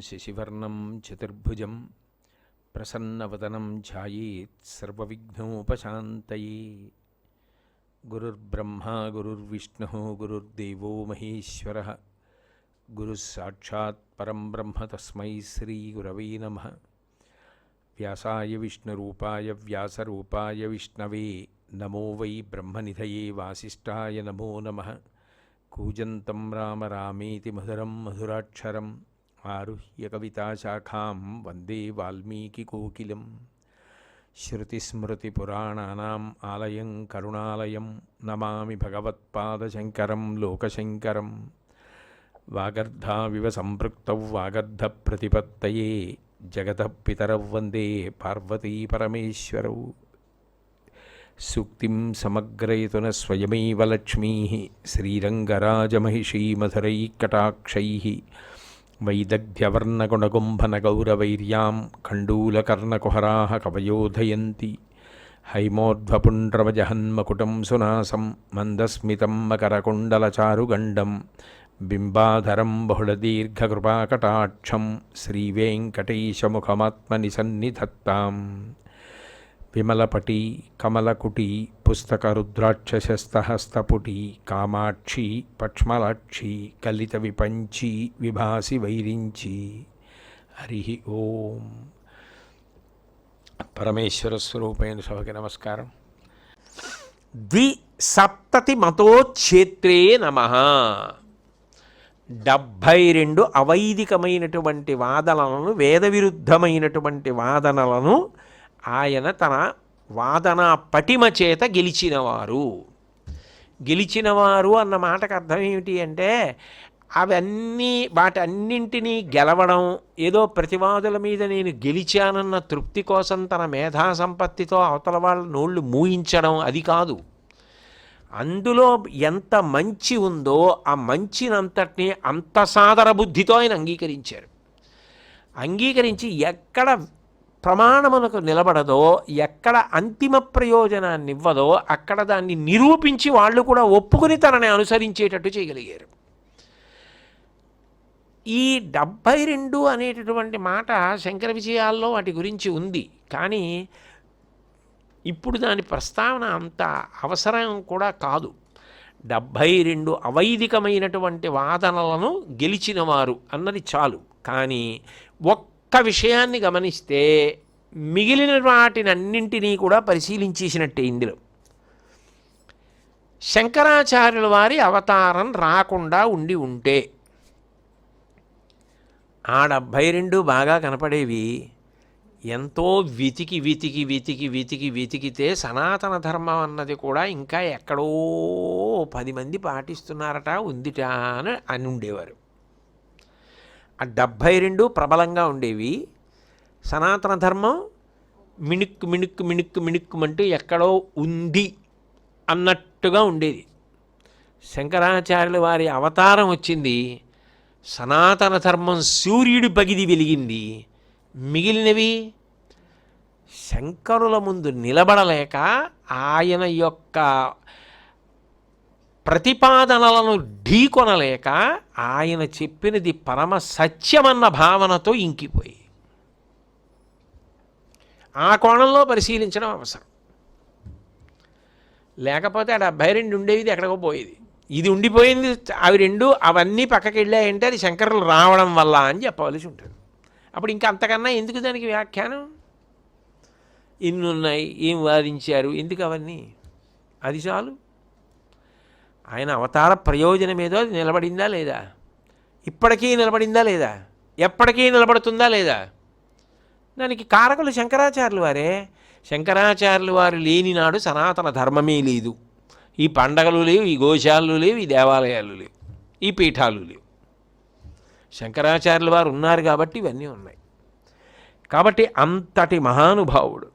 శశివర్ణం చతుర్భుజం ప్రసన్నవదనం ఛాయేత్ సర్వవిఘ్నోపశాంతయే గురుర్బ్రహ్మా గురుర్విష్ణు గురుర్దేవో మహేశ్వర గురుస్సాక్షాత్ పరం బ్రహ్మ తస్మై శ్రీగురవే నమ వ్యాసాయ విష్ణురూపాయ వ్యాసరూపాయ విష్ణవే నమో వై బ్రహ్మనిధయే వాసిష్ఠాయ నమో నమః కూజంతం రామ రామేతి మధురం మధురాక్షరం ఆరుహ్య కవితాశాఖాం వందే వాల్మీకికోకిలం. శృతిస్మృతిపురాణానాం ఆలయం కరుణాలయం. నమామి భగవత్పాదశంకరం లోకశంకరం. వాగర్ధావివ సంపృక్తౌ వాగర్ధప్రతిపత్తయే జగత పితరౌ వందే పార్వతీ పరమేశ్వరౌ. సూక్తిం సమగ్రయతున స్వయమేవ లక్ష్మీ. శ్రీరంగరాజమహిషీమధురైకటాక్షై వైదగ్ధ్యవర్ణగుణగుంభనగౌరవైర్యాం ఖండూలకర్ణకుహరాः కవయోధయంతి హైమోర్ధ్వపుండ్రవజహన్మకుటం సునాసం మందస్మితం మకరకుండలచారుగండం బింబాధరం బహుళదీర్ఘకృపాకటాక్షం శ్రీవేంకటేశముఖమాత్మని సన్నిధత్తాం విమలపటి కమలకుటి పుస్తకరుద్రాక్షశస్తహస్తపుటి కామాక్షి పక్ష్మలాక్షి కలిత విపంచి విభాసి వైరించి హరి ఓం. పరమేశ్వర స్వరూపైన సభకి నమస్కారం. ద్విసప్తతి మతోక్షేత్రే నమ. డెబ్భై రెండు అవైదికమైనటువంటి వాదనలను వేద విరుద్ధమైనటువంటి వాదనలను ఆయన తన వాదన పటిమ చేత గెలిచినవారు. గెలిచినవారు అన్న మాటకు అర్థం ఏమిటి అంటే అవన్నీ వాటన్నింటినీ గెలవడం ఏదో ప్రతివాదుల మీద నేను గెలిచానన్న తృప్తి కోసం తన మేధా సంపత్తితో అవతల వాళ్ళ నోళ్ళు మూయించడం అది కాదు. అందులో ఎంత మంచి ఉందో ఆ మంచినంతటినీ అంత సాదర బుద్ధితో ఆయన అంగీకరించారు. అంగీకరించి ఎక్కడ ప్రమాణమునకు నిలబడదో ఎక్కడ అంతిమ ప్రయోజనాన్ని ఇవ్వదో అక్కడ దాన్ని నిరూపించి వాళ్ళు కూడా ఒప్పుకుని తనని అనుసరించేటట్టు చేయగలిగారు. ఈ డెబ్భై రెండు అనేటటువంటి మాట శంకర విజయాల్లో వాటి గురించి ఉంది. కానీ ఇప్పుడు దాని ప్రస్తావన అంత అవసరం కూడా కాదు. డెబ్భై రెండు అవైదికమైనటువంటి వాదనలను గెలిచినవారు అన్నది చాలు. కానీ ఒక్క విషయాన్ని గమనిస్తే మిగిలిన వాటినన్నింటినీ కూడా పరిశీలించేసినట్టే ఇందులో. శంకరాచార్యుల వారి అవతారం రాకుండా ఉండి ఉంటే ఆ డెబ్భై రెండు బాగా కనపడేవి ఎంతో వితికి వితికి వితికి వితికి వెతికితే సనాతన ధర్మం అన్నది కూడా ఇంకా ఎక్కడో పది మంది పాటిస్తున్నారట ఉందిట అని అని ఉండేవారు డెబ్భై రెండు ప్రబలంగా ఉండేవి. సనాతన ధర్మం మిణుక్కు మిణుక్కు మిణుక్కు మిణుక్కుమంటూ ఎక్కడో ఉంది అన్నట్టుగా ఉండేది. శంకరాచార్యుల వారి అవతారం వచ్చింది. సనాతన ధర్మం సూర్యుడి పగిది వెలిగింది. మిగిలినవి శంకరుల ముందు నిలబడలేక ఆయన యొక్క ప్రతిపాదనలను ఢీకొనలేక ఆయన చెప్పినది పరమ సత్యమన్న భావనతో ఇంకిపోయి ఆ కోణంలో పరిశీలించడం అవసరం. లేకపోతే ఆ డెబ్భై రెండు ఉండేది ఎక్కడికో పోయేది. ఇది ఉండిపోయింది అవి రెండు అవన్నీ పక్కకి వెళ్ళాయంటే అది శంకరులు రావడం వల్ల అని చెప్పవలసి ఉంటుంది. అప్పుడు ఇంకా అంతకన్నా ఎందుకు దానికి వ్యాఖ్యానం? ఇన్ని ఉన్నాయి ఏం వాదించారు ఎందుకు అవన్నీ? అది చాలు. ఆయన అవతార ప్రయోజనం ఏదో అది నిలబడిందా లేదా? ఇప్పటికీ నిలబడిందా లేదా? ఎప్పటికీ నిలబడుతుందా లేదా? దానికి కారకులు శంకరాచార్యులు వారే. శంకరాచార్యులు వారు లేని నాడు సనాతన ధర్మమే లేదు. ఈ పండగలు లేవు ఈ గోశాలు లేవు ఈ దేవాలయాలు లేవు ఈ పీఠాలు లేవు. శంకరాచార్యుల వారు ఉన్నారు కాబట్టి ఇవన్నీ ఉన్నాయి. కాబట్టి అంతటి మహానుభావుడు